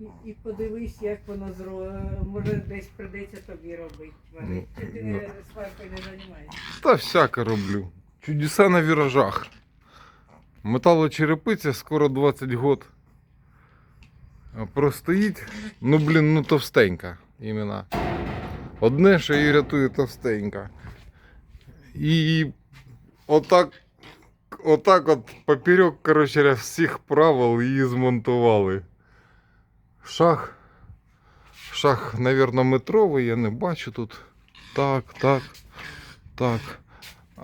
І, і подивись, як воно зро... Може десь прийдеться тобі робити. Варить. Чи ти Ну, не сваркою не займаєшся? Та всяке роблю. Чудеса на віражах. Металочерепиця скоро 20 год. А простоїть, ну блін, ну товстенька імена. Одне, що її рятує товстенька. І отак, отак от поперек, коротше, всіх правил її змонтували. Шах. Шах, мабуть, метровий, я не бачу тут. Так, так, так.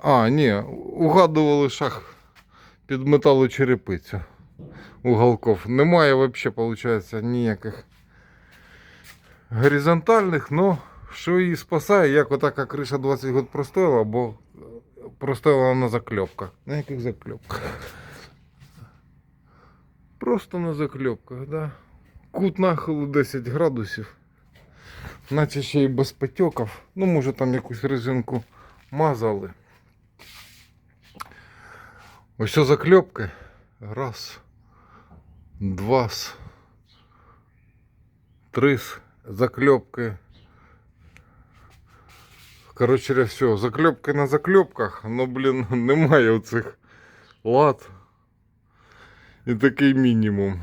А, ні, угадували шах під металочерепицю. Уголков. Немає взагалі, виходить, ніяких горизонтальних, но що її спасає, як отака криша 20 років простояла, бо простояла на закльопках. На яких закльопках? Просто на закльопках, да. Кут нахилу 10 градусів. Наче ще й без потьоків. Ну, може там якусь резинку мазали. Ось закльопки. Раз. Два. Три. Закльопки. Коротше, все, закльопки на закльопках, ну, блін, немає оцих лад. І такий мінімум.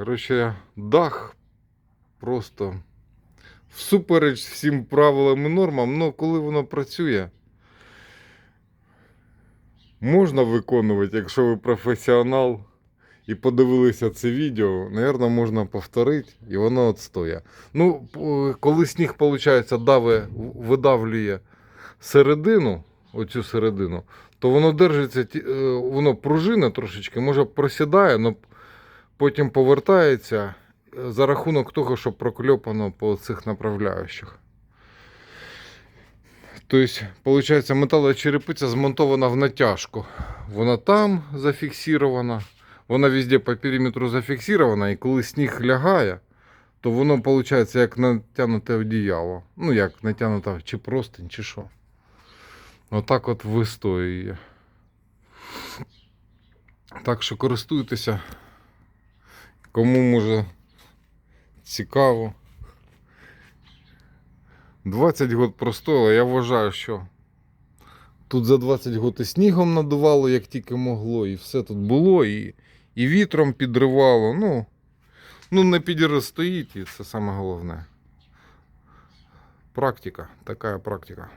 Коротше, дах просто всупереч всім правилам і нормам, але коли воно працює, можна виконувати, якщо ви професіонал і подивилися це відео, напевно, можна повторити, і воно отстоє. Ну, коли сніг, виходить, дави, видавлює середину, оцю середину, то воно держиться, е, воно пружина трошечки, може просідає, але потім повертається е, за рахунок того, що прокльопано по цих направляючих. Тобто, виходить, металочерепиця змонтована в натяжку. Вона там зафіксирована, вона везде по периметру зафіксирована, і коли сніг лягає, то воно виходить як натягнуте одіяло. Ну, як натягнута чи простинь, чи що. Отак от вистоює. Так що користуйтеся. Кому може цікаво. 20 год простояло, я вважаю, що тут за 20 год і снігом надувало, як тільки могло, і все тут було, і, і вітром підривало. Ну, ну не підростоїть, і це саме головне. Практика, така практика.